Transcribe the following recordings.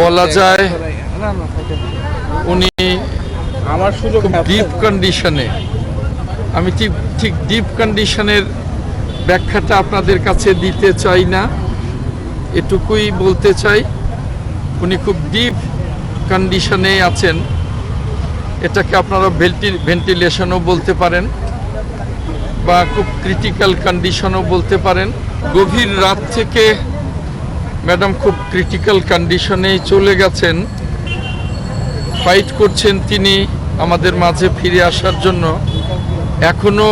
বলা যায় উনি আমার সুযোগ ডিপ কন্ডিশনে আমি ঠিক ঠিক ডিপ কন্ডিশনের ব্যাখ্যাটা আপনাদের কাছে দিতে চাই না এটুকুই বলতে চাই উনি খুব ডিপ কন্ডিশনে আছেন এটাকে আপনারা ভেন্টি ভেন্টিলেশনও বলতে পারেন বা খুব ক্রিটিক্যাল কন্ডিশনও বলতে পারেন। গভীর রাত থেকে ম্যাডাম খুব ক্রিটিক্যাল কন্ডিশনেই চলে গেছেন। ফাইট করছেন তিনি আমাদের মাঝে ফিরে আসার জন্য। এখনও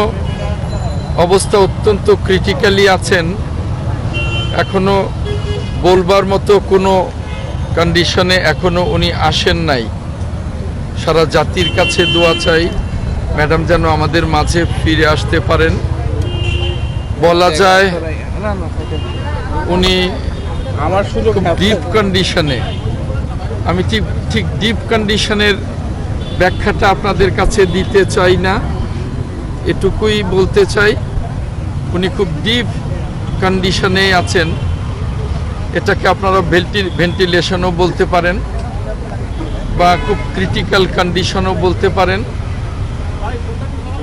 অবস্থা অত্যন্ত ক্রিটিক্যালি আছেন। এখনও বলবার মতো কোনো কন্ডিশনে এখনও উনি আসেন নাই। সারা জাতির কাছে দোয়া চাই, ম্যাডাম যেন আমাদের মাঝে ফিরে আসতে পারেন। বলা যায়, উনি আমার সুযোগ ডিপ কন্ডিশনে আমি ঠিক ঠিক ডিপ কন্ডিশনের ব্যাখ্যাটা আপনাদের কাছে দিতে চাই না। এটুকুই বলতে চাই উনি খুব ডিপ কন্ডিশনে আছেন। এটাকে আপনারা ভেন্টি ভেন্টিলেশনও বলতে পারেন বা খুব ক্রিটিক্যাল কন্ডিশনও বলতে পারেন।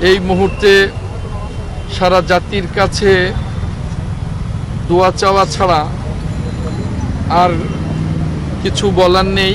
এই মুহূর্তে সারা জাতির কাছে দোয়া চাওয়া ছাড়া আর কিছু বলার নেই।